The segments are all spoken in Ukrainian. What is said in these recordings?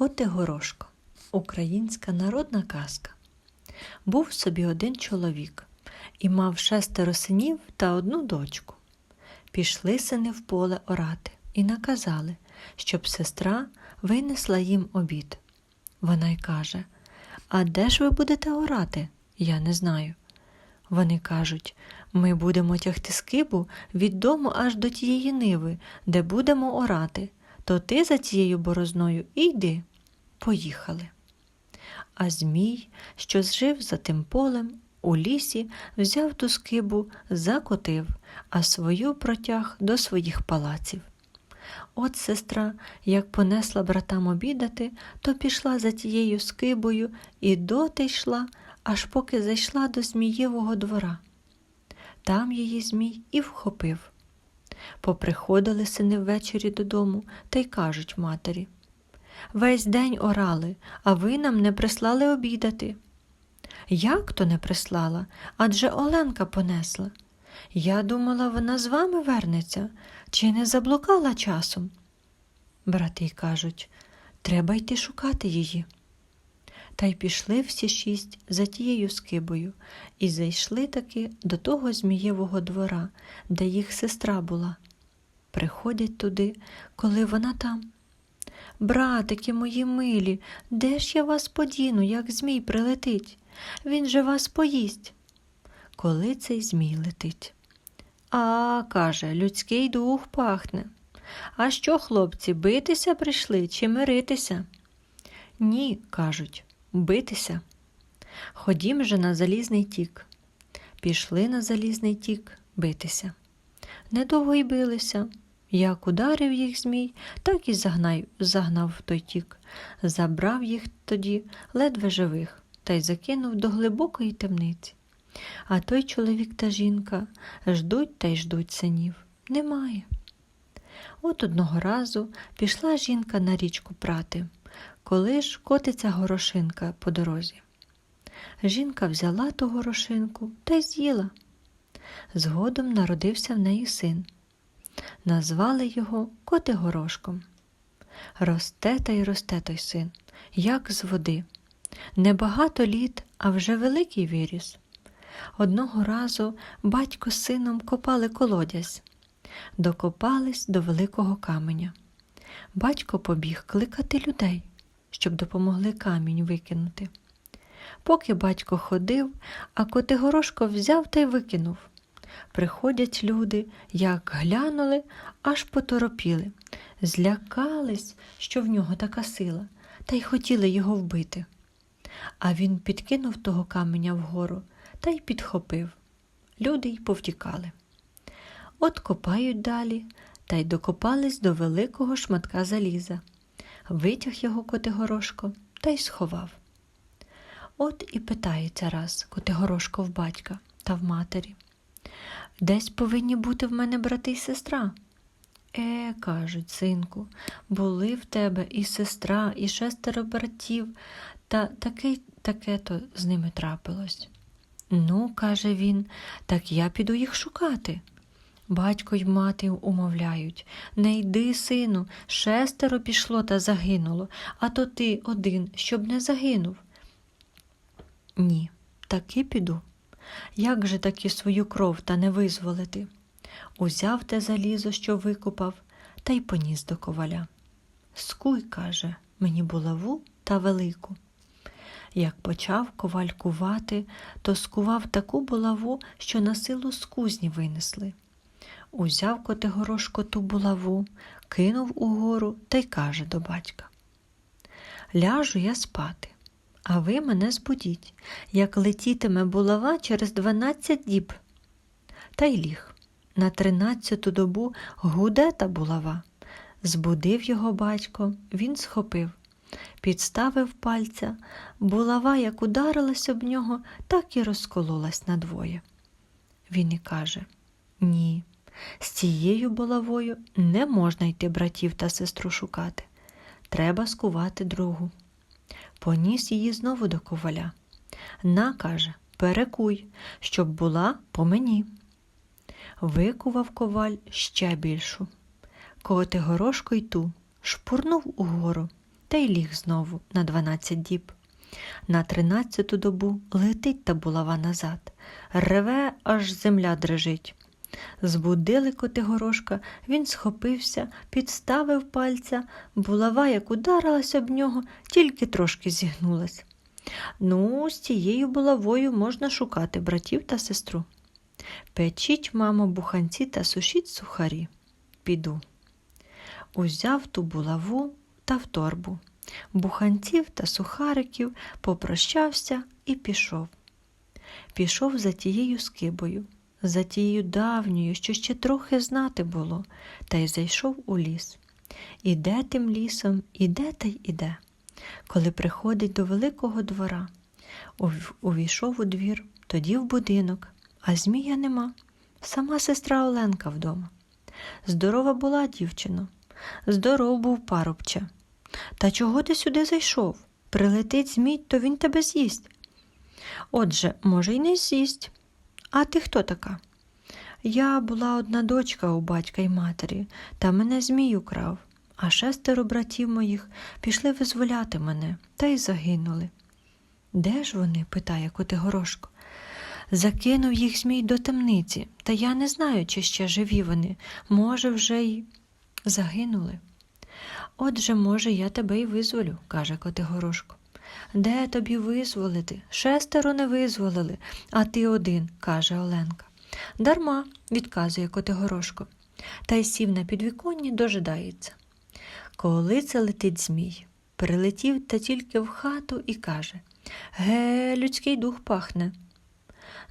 Коти Горошко. Українська народна казка. Був собі один чоловік і мав шестеро синів та одну дочку. Пішли сини в поле орати і наказали, щоб сестра винесла їм обід. Вона й каже: А де ж ви будете орати? Я не знаю. Вони кажуть: ми будемо тягти скибу від дому аж до тієї ниви, де будемо орати, то ти за цією борозною йди. Поїхали. А Змій, що жив за тим полем, у лісі взяв ту скибу, закотив, а свою протяг до своїх палаців. От сестра, як понесла братам обідати, то пішла за тією скибою і доти йшла, аж поки зайшла до Змієвого двора. Там її Змій і вхопив. Поприходили сини ввечері додому та й кажуть матері. Весь день орали, а ви нам не прислали обідати. Як то не прислала? Адже Оленка понесла. Я думала, вона з вами вернеться, чи не заблукала часом? Брати кажуть, треба йти шукати її. Та й пішли всі шість за тією скибою і зайшли таки до того Змієвого двора, де їх сестра була. Приходять туди, коли вона там. Братики мої милі, де ж я вас подіну, як Змій прилетить? Він же вас поїсть. Коли цей Змій летить. А, каже, людський дух пахне. А що, хлопці, битися прийшли чи миритися? Ні, кажуть, битися. Ходім же на залізний тік. Пішли на залізний тік битися. Недовго й билися. Як ударив їх Змій, так і загнав, загнав в той тік, забрав їх тоді ледве живих та й закинув до глибокої темниці. А той чоловік та жінка ждуть та й ждуть синів. Немає. От одного разу пішла жінка на річку прати, коли ж котиться горошинка по дорозі. Жінка взяла ту горошинку та й з'їла. Згодом народився в неї син. Назвали його Котигорошком. Росте та й росте той син, як з води. Небагато літ, а вже великий виріс. Одного разу батько з сином копали колодязь, докопались до великого каменя. Батько побіг кликати людей, щоб допомогли камінь викинути. Поки батько ходив, а Котигорошко взяв та й викинув. Приходять люди, як глянули, аж поторопіли, злякались, що в нього така сила, та й хотіли його вбити. А він підкинув того каменя вгору та й підхопив. Люди й повтікали. От копають далі та й докопались до великого шматка заліза, витяг його Котигорошко та й сховав. От і питається раз Котигорошко в батька та в матері. Десь повинні бути в мене брати й сестра. Е, кажуть, синку, були в тебе і сестра, і шестеро братів, та таке таке то з ними трапилось. Ну, каже він, так я піду їх шукати. Батько й мати умовляють не йди, сину, шестеро пішло та загинуло, а то ти один, щоб не загинув. Ні, таки піду. Як же таки свою кров та не визволити? Узяв те залізо, що викопав, та й поніс до коваля. Скуй, каже, мені булаву та велику. Як почав коваль кувати, то скував таку булаву, що на силу з кузні винесли. Узяв Котигорошко ту булаву, кинув угору та й каже до батька Ляжу я спати, а ви мене збудіть, як летітиме булава через дванадцять діб. Та й ліг. На тринадцяту добу гуде та булава. Збудив його батько, він схопив, підставив пальця, булава, як ударилась об нього, так і розкололась надвоє. Він і каже Ні, з цією булавою не можна йти братів та сестру шукати. Треба скувати другу. Поніс її знову до коваля. На, каже, перекуй, щоб була по мені. Викував коваль ще більшу. Котигорошко й ту шпурнув угору та й ліг знову на дванадцять діб. На тринадцяту добу летить та булава назад, реве, аж земля дрижить. Збудили Котигорошка, він схопився, підставив пальця, булава, як ударилась об нього, тільки трошки зігнулась. Ну, з цією булавою можна шукати братів та сестру. Печіть, мамо, буханці та сушіть сухарі. Піду. Узяв ту булаву та в торбу, буханців та сухариків, попрощався і пішов. Пішов за тією скибою, за тією давньою, що ще трохи знати було, та й зайшов у ліс. Іде тим лісом, іде та й іде. Коли приходить до великого двора, увійшов у двір, тоді в будинок, а змія нема. Сама сестра Оленка вдома. Здорова була дівчино, здоров був парубче. Та чого ти сюди зайшов? Прилетить змій, то він тебе з'їсть. Отже, може, й не з'їсть. А ти хто така? Я була одна дочка у батька й матері, та мене змій украв, а шестеро братів моїх пішли визволяти мене та й загинули. Де ж вони? питає Котигорошко. Закинув їх змій до темниці, та я не знаю, чи ще живі вони, може, вже й загинули. Отже, може, я тебе й визволю, каже Котигорошко. Де тобі визволити? Шестеро не визволили, а ти один, каже Оленка. Дарма, відказує Котигорошко, та й сів на підвіконні, дожидається. Коли це летить змій, прилетів та тільки в хату і каже Ге, людський дух пахне.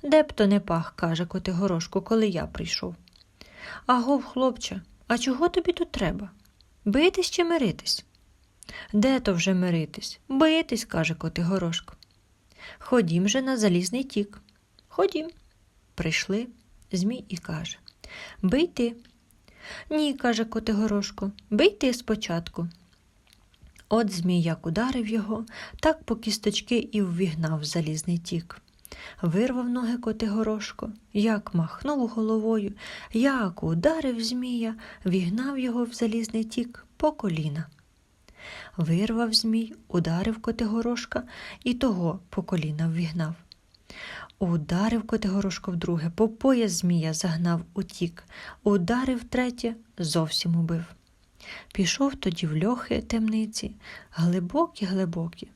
Де б то не пах, каже Котигорошко, коли я прийшов. Агов, хлопче, а чого тобі тут треба? Битись чи миритись? Де то вже миритись? Битись, каже Котигорошко. Ходім же на залізний тік. Ходім. Прийшли, Змій і каже Бий ти. Ні, каже Котигорошко, бий ти спочатку. От Змій як ударив його, так по кісточки і ввігнав залізний тік. Вирвав ноги Котигорошко, як махнув головою, як ударив Змія, вігнав його в залізний тік по коліна. Вирвав Змій, ударив Котигорошка і того по коліна ввігнав. Ударив Котигорошко вдруге, по пояс Змія загнав утік, ударив третє, зовсім убив. Пішов тоді в льохи темниці, глибокі-глибокі,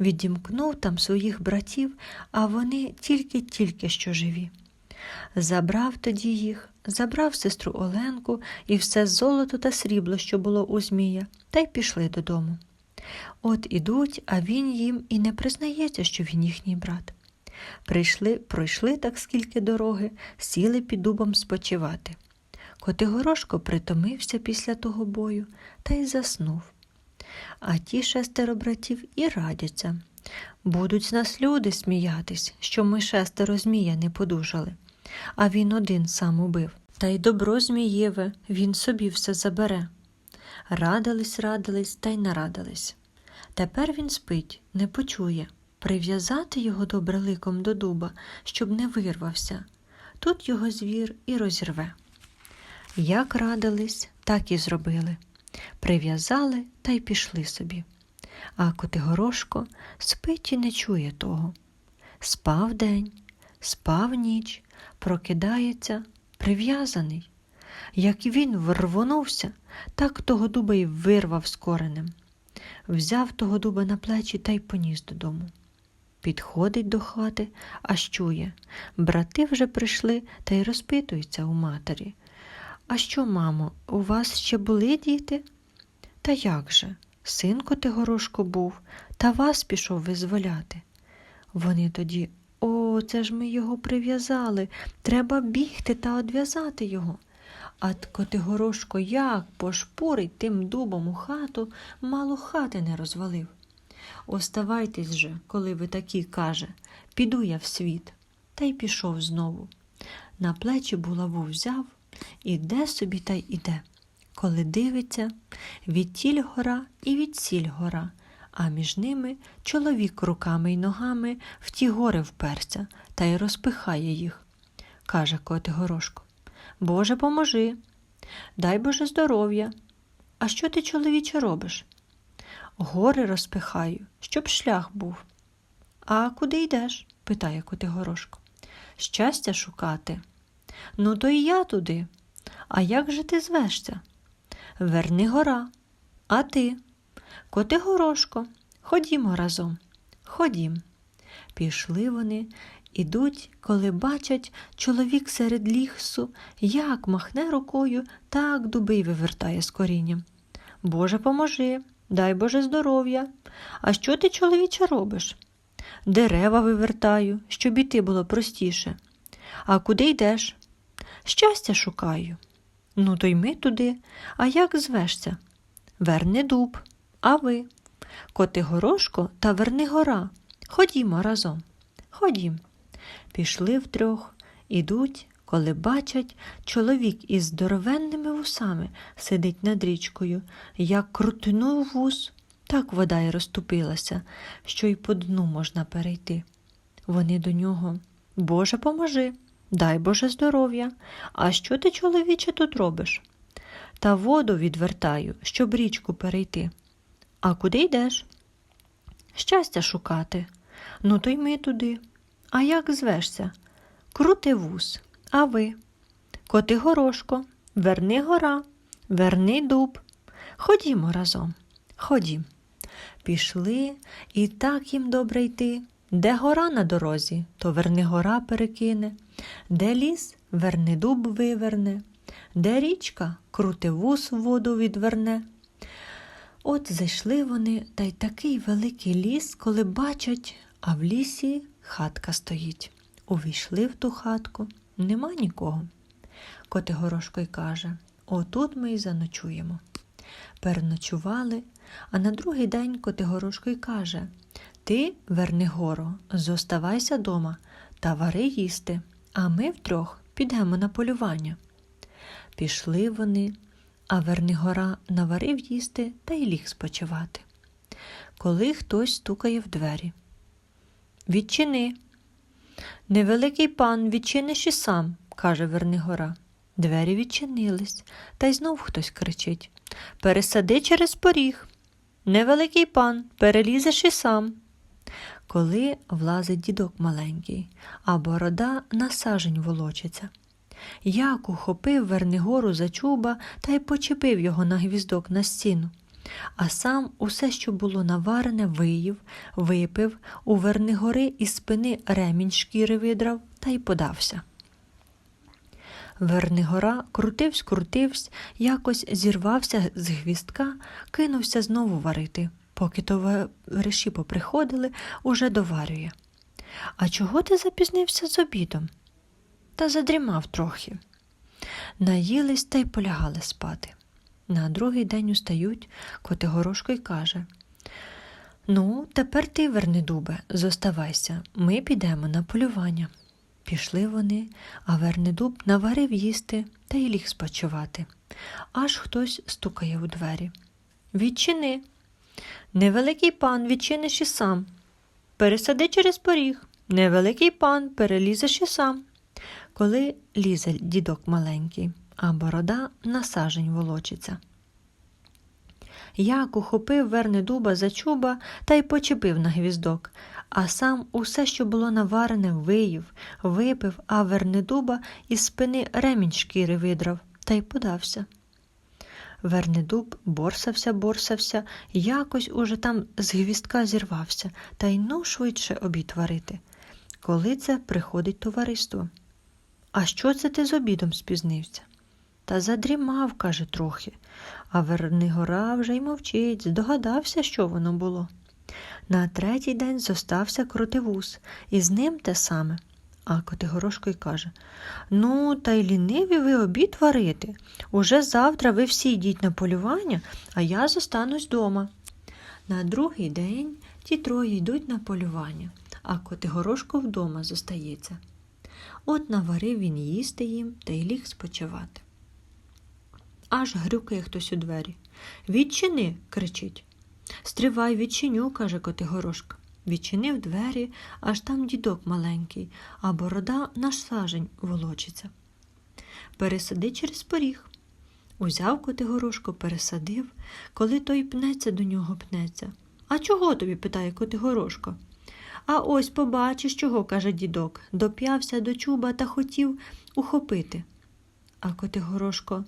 відімкнув там своїх братів, а вони тільки-тільки що живі. Забрав тоді їх, забрав сестру Оленку і все золото та срібло, що було у Змія, та й пішли додому. От ідуть, а він їм і не признається, що він їхній брат. Прийшли, пройшли так скільки дороги, сіли під дубом спочивати. Котигорошко притомився після того бою та й заснув. А ті шестеро братів і радяться. Будуть з нас люди сміятись, що ми шестеро змія не подужали, а він один сам убив. Та й добро Змієве, він собі все забере. Радились, радились та й нарадились. Тепер він спить, не почує. Прив'язати його добре ликом до дуба, щоб не вирвався. Тут його звір і розірве. Як радились, так і зробили. Прив'язали та й пішли собі. А Котигорошко спить і не чує того. Спав день, спав ніч, прокидається, прив'язаний. Як він врвонувся, так того дуба й вирвав з коренем. Взяв того дуба на плечі та й поніс додому. Підходить до хати, аж чує. Брати вже прийшли та й розпитуються у матері. А що, мамо, у вас ще були діти? Та як же? Син Котигорошко був, та вас пішов визволяти. Вони тоді, о, це ж ми його прив'язали. Треба бігти та одв'язати його. А Котигорошко як пошпурить тим дубом у хату, мало хати не розвалив. Оставайтесь же, коли ви такі, каже, піду я в світ. Та й пішов знову. На плечі булаву взяв, іде собі та й іде. Коли дивиться, відтіль гора і відсіль гора, а між ними чоловік руками й ногами в ті гори вперся та й розпихає їх. Каже Котигорошко. Боже, поможи, дай Боже здоров'я. А що ти, чоловіче, робиш? гори розпихаю, щоб шлях був. А куди йдеш? питає Котигорошко. Щастя шукати. Ну, то і я туди. А як же ти звешся? Верни гора. А ти? Котигорошко, ходімо разом. Ходім. Пішли вони, ідуть, коли бачать чоловік серед лісу, як махне рукою, так дуби й вивертає з корінням. Боже, поможи, дай Боже здоров'я. А що ти, чоловіче, робиш? Дерева вивертаю, щоб іти було простіше. А куди йдеш? Щастя шукаю. Ну, то й ми туди. А як звешся? Верни дуб, а ви? Коти горошко та верни гора. Ходімо разом. Ходім. Пішли втрьох, ідуть, коли бачать, чоловік із здоровенними вусами сидить над річкою, як крутинув вус, так вода й розступилася, що й по дну можна перейти. Вони до нього Боже, поможи, дай Боже здоров'я. А що ти, чоловіче, тут робиш? Та воду відвертаю, щоб річку перейти. А куди йдеш? Щастя шукати. Ну, то й ми туди. А як звешся? Крути вус. А ви? Коти горошко, верни гора, верни дуб. Ходімо разом. Ходім. Пішли, і так їм добре йти. Де гора на дорозі, то верни гора перекине, де ліс, верни дуб виверне, де річка, крути вус воду відверне. От зайшли вони, та й такий великий ліс, коли бачать, а в лісі хатка стоїть. Увійшли в ту хатку, нема нікого. Котигорошко й каже Отут ми й заночуємо. Переночували, а на другий день Котигорошко й каже Ти, Вернигоро, зоставайся дома та вари їсти, а ми втрьох підемо на полювання. Пішли вони, а Вернигора наварив їсти та й ліг спочивати. Коли хтось стукає в двері. Відчини. Невеликий пан, відчиниш і сам, каже Вернигора. Двері відчинились, та й знов хтось кричить Пересади через поріг. Невеликий пан, перелізеш і сам. Коли влазить дідок маленький, а борода на сажень волочиться. Як ухопив Вернигору за чуба та й почепив його на гвіздок на стіну. А сам усе, що було наварене, виїв, випив, у Вернигори із спини ремінь шкіри видрав та й подався. Вернигора крутивсь, крутивсь, якось зірвався з гвіздка, кинувся знову варити. Поки товариші поприходили, уже доварює. А чого ти запізнився з обідом? Та задрімав трохи. Наїлись та й полягали спати. На другий день устають, Котигорошко й каже Ну, тепер ти, Вернедубе, зоставайся, ми підемо на полювання. Пішли вони, а Вернедуб наварив їсти та й ліг спочивати. Аж хтось стукає у двері. Відчини. Невеликий пан, відчиниш і сам. Пересади через поріг. Невеликий пан, перелізеш і сам. Коли лізе дідок маленький, а борода на сажень волочиться. Як ухопив Вернедуба за чуба та й почепив на гвіздок, а сам усе, що було наварене, виїв, випив, а Вернедуба із спини ремінь шкіри видрав та й подався. Вернедуб борсався, борсався, якось уже там з гвіздка зірвався, та й ну швидше обід варити. Коли це приходить товариство. А що це ти з обідом спізнився? Та задрімав, каже, трохи, а Вернигора вже й мовчить, здогадався, що воно було. На третій день зостався крутивус, і з ним те саме. А Котигорошко й каже Ну, та й ліниві ви обід варити. Уже завтра ви всі йдіть на полювання, а я зостанусь дома. На другий день ті троє йдуть на полювання, а Котигорошко вдома зостається. От наварив він їсти їм та й ліг спочивати. Аж грюкає хтось у двері. Відчини, кричить. Стривай, відчиню, каже Котигорошка. Відчинив двері, аж там дідок маленький, а борода наш сажень волочиться. Пересади через поріг. Узяв Котигорошко, пересадив, коли той пнеться до нього пнеться. А чого тобі? питає Котигорошко. А ось побачиш, чого, каже дідок, доп'явся до чуба та хотів ухопити. А Котигорошко,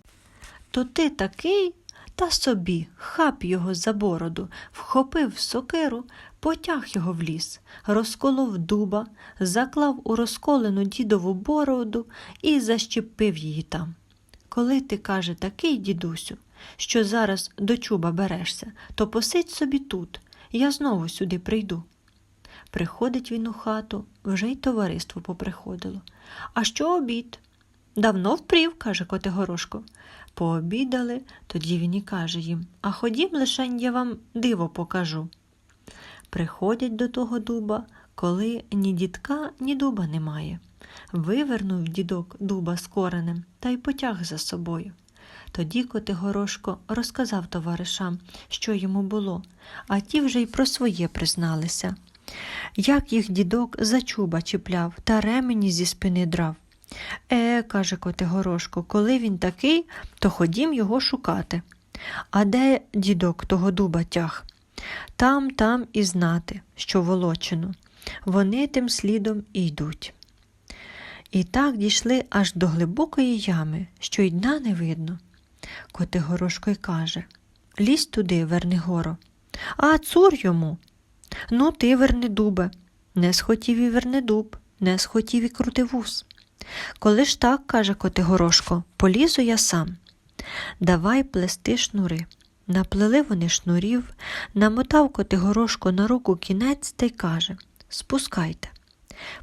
то ти такий, та собі, хап його за бороду, вхопив сокиру, потяг його в ліс, розколов дуба, заклав у розколену дідову бороду і защепив її там. Коли ти, каже, такий, дідусю, що зараз до чуба берешся, то посидь собі тут, я знову сюди прийду. Приходить він у хату, вже й товариство поприходило. А що обід? Давно впрів, каже Котигорошко. Пообідали, тоді він і каже їм А ходім, лишень я вам диво покажу. Приходять до того дуба, коли ні дідка, ні дуба немає. Вивернув дідок дуба з коренем та й потяг за собою. Тоді Котигорошко розказав товаришам, що йому було, а ті вже й про своє призналися. Як їх дідок за чуба чіпляв та ремені зі спини драв. Е, каже Котигорошко, коли він такий, то ходім його шукати. А де дідок того дуба тяг? Там, там і знати, що волочено. Вони тим слідом і йдуть. І так дійшли аж до глибокої ями, що й дна не видно. Котигорошко й каже Лізь туди, Вернигоро. А цур йому. Ну, ти, Вернедубе, не схотів і Вернедуб, не схотів і крутивус. Коли ж так, каже Котигорошко, полізу я сам. Давай плести шнури. Наплели вони шнурів, намотав Котигорошко на руку кінець та й каже Спускайте.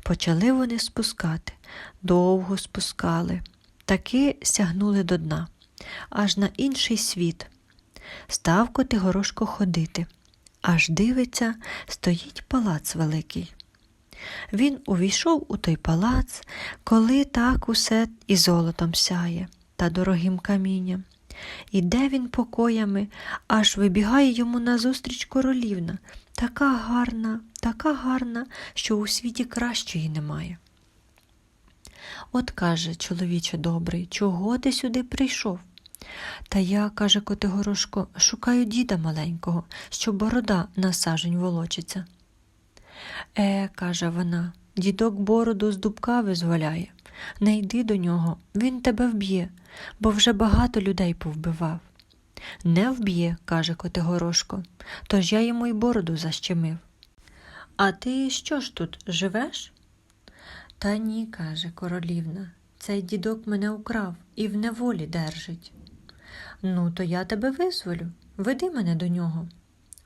Почали вони спускати, довго спускали, таки сягнули до дна, аж на інший світ. Став Котигорошко ходити, аж дивиться, стоїть палац великий. Він увійшов у той палац, коли так усе і золотом сяє та дорогим камінням. Іде він покоями, аж вибігає йому назустріч королівна, така гарна, така гарна, що у світі кращої немає. От каже, чоловіче добрий, чого ти сюди прийшов? Та я, каже Котигорошко, шукаю діда маленького, що борода на сажень волочиться. Е, каже вона, дідок бороду з дубка визволяє. Не йди до нього, він тебе вб'є, бо вже багато людей повбивав. Не вб'є, каже Котигорошко, тож я йому й бороду защемив. А ти що ж тут живеш? Та ні, каже королівна, цей дідок мене украв і в неволі держить. Ну, то я тебе визволю, веди мене до нього.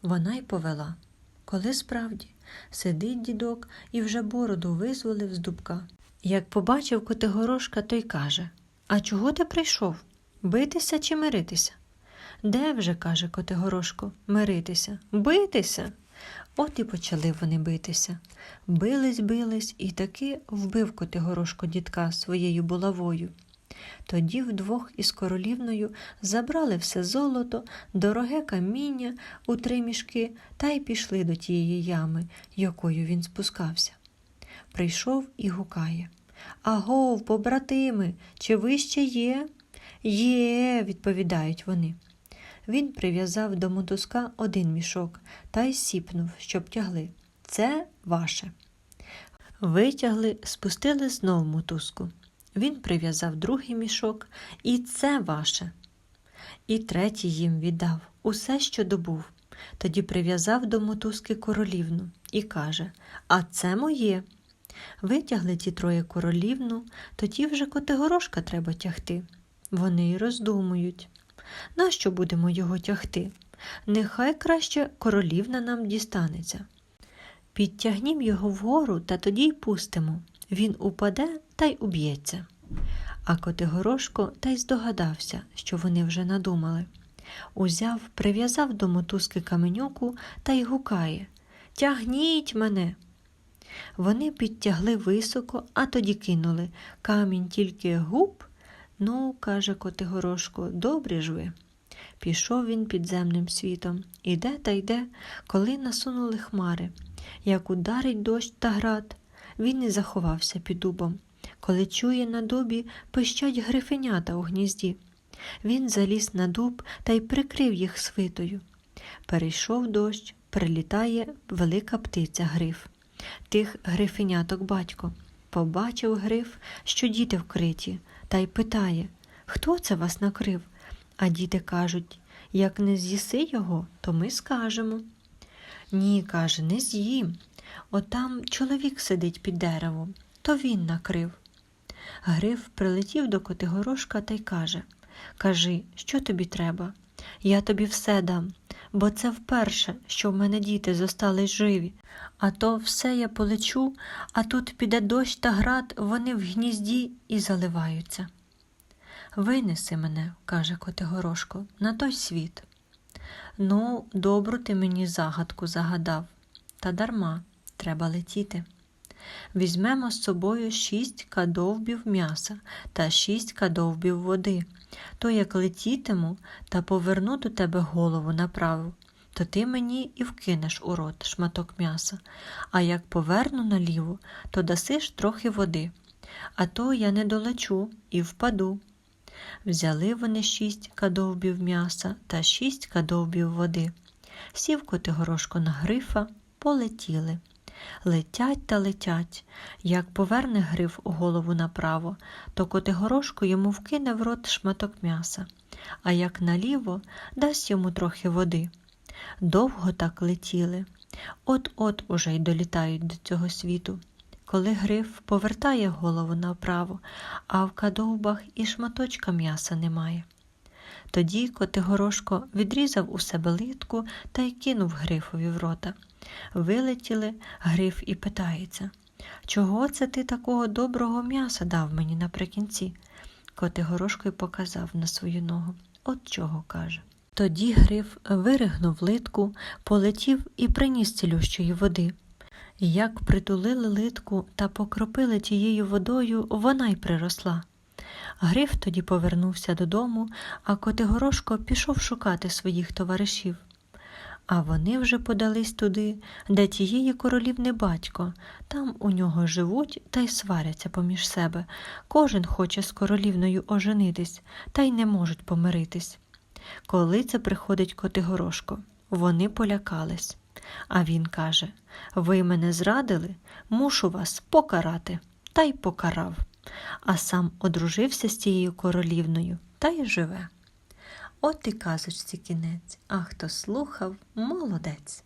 Вона й повела. Коли справді сидить дідок і вже бороду визволив з дубка. Як побачив Котигорошка, той каже А чого ти прийшов? Битися чи миритися? Де вже, каже Котигорошко, миритися? Битися. От і почали вони битися. Бились, бились, і таки вбив Котигорошко дідка своєю булавою. Тоді вдвох із королівною забрали все золото, дороге каміння у три мішки та й пішли до тієї ями, якою він спускався. Прийшов і гукає Агов, побратими, чи ви ще є? Є, відповідають вони. Він прив'язав до мотузка один мішок та й сіпнув, щоб тягли. Це ваше. Витягли, спустили знов мотузку. Він прив'язав другий мішок, і це ваше. І третій їм віддав усе, що добув. Тоді прив'язав до мотузки королівну і каже А це моє. Витягли ті троє королівну, тоді вже Котигорошка треба тягти. Вони й роздумують. Нащо будемо його тягти? Нехай краще королівна нам дістанеться. Підтягнім його вгору та тоді й пустимо. Він упаде та й уб'ється. А Котигорошко та й здогадався, що вони вже надумали. Узяв, прив'язав до мотузки каменюку та й гукає Тягніть мене. Вони підтягли високо, а тоді кинули камінь тільки губ. Ну, каже Котигорошко, добрі ж ви. Пішов він підземним світом, іде та йде, коли насунули хмари. Як ударить дощ та град, він і заховався під дубом. Коли чує на дубі, пищать грифенята у гнізді. Він заліз на дуб та й прикрив їх свитою. Перейшов дощ, прилітає велика птиця гриф. Тих грифеняток батько. Побачив гриф, що діти вкриті, та й питає Хто це вас накрив? А діти кажуть як не з'їси його, то ми скажемо. Ні, каже, не з'їм. Отам чоловік сидить під деревом, то він накрив. Гриф прилетів до Котигорошка та й каже Кажи, що тобі треба? Я тобі все дам, бо це вперше, що в мене діти зостались живі. А то все я полечу, а тут піде дощ та град, вони в гнізді і заливаються. Винеси мене, каже Котигорошко, на той світ. Ну, добру ти мені загадку загадав, та дарма треба летіти. Візьмемо з собою шість кадовбів м'яса та шість кадовбів води. То як летітиму та поверну до тебе голову направо, то ти мені і вкинеш у рот шматок м'яса, а як поверну наліво, то дасиш трохи води. А то я не долечу і впаду. Взяли вони шість кадовбів м'яса та шість кадовбів води. Сів Котигорошко на грифа, полетіли. Летять та летять. Як поверне гриф голову направо, то Котигорошко йому вкине в рот шматок м'яса, а як наліво дасть йому трохи води. Довго так летіли. От-от уже й долітають до цього світу. Коли гриф повертає голову направо, а в кадовбах і шматочка м'яса немає. Тоді Котигорошко відрізав у себе литку та й кинув грифові в рота. Вилетіли, гриф і питається Чого це ти такого доброго м'яса дав мені наприкінці? Котигорошко й показав на свою ногу. От чого каже. Тоді гриф виригнув литку, полетів і приніс цілющої води. Як притулили литку та покропили тією водою, вона й приросла. Гриф тоді повернувся додому, а Котигорошко пішов шукати своїх товаришів. А вони вже подались туди, де тієї королівни батько. Там у нього живуть та й сваряться поміж себе. Кожен хоче з королівною оженитись, та й не можуть помиритись. Коли це приходить Котигорошко, вони полякались. А він каже Ви мене зрадили, мушу вас покарати, та й покарав. А сам одружився з тією королівною та й живе. От і казочці кінець, а хто слухав, молодець.